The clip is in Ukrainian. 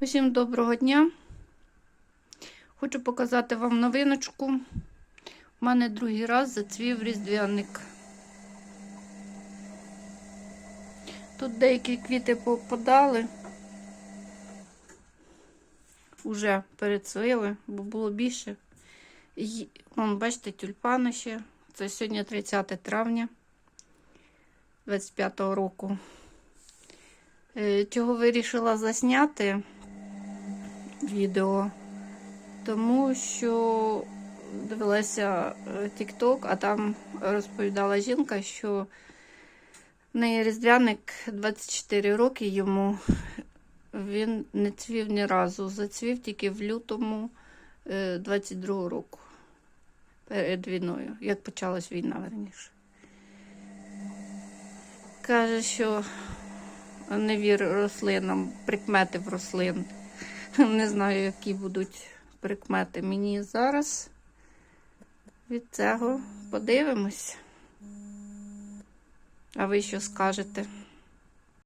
Усім доброго дня. Хочу показати вам новиночку. У мене другий раз зацвів різдвяник. Тут деякі квіти попадали, уже перецвили, бо було більше. І, вон, бачите, тюльпани ще. Це сьогодні 30 травня 25 року. Е, Чого вирішила засняти відео? Тому що дивилася TikTok, а там розповідала жінка, що в неї різдвяник 24 роки йому. Він не цвів ні разу. Зацвів тільки в лютому 22 року. Перед війною, як почалась війна, верніше. Каже, що не вір рослинам, прикмети в рослин. Не знаю, які будуть прикмети мені зараз. Від цього подивимось. А ви що скажете?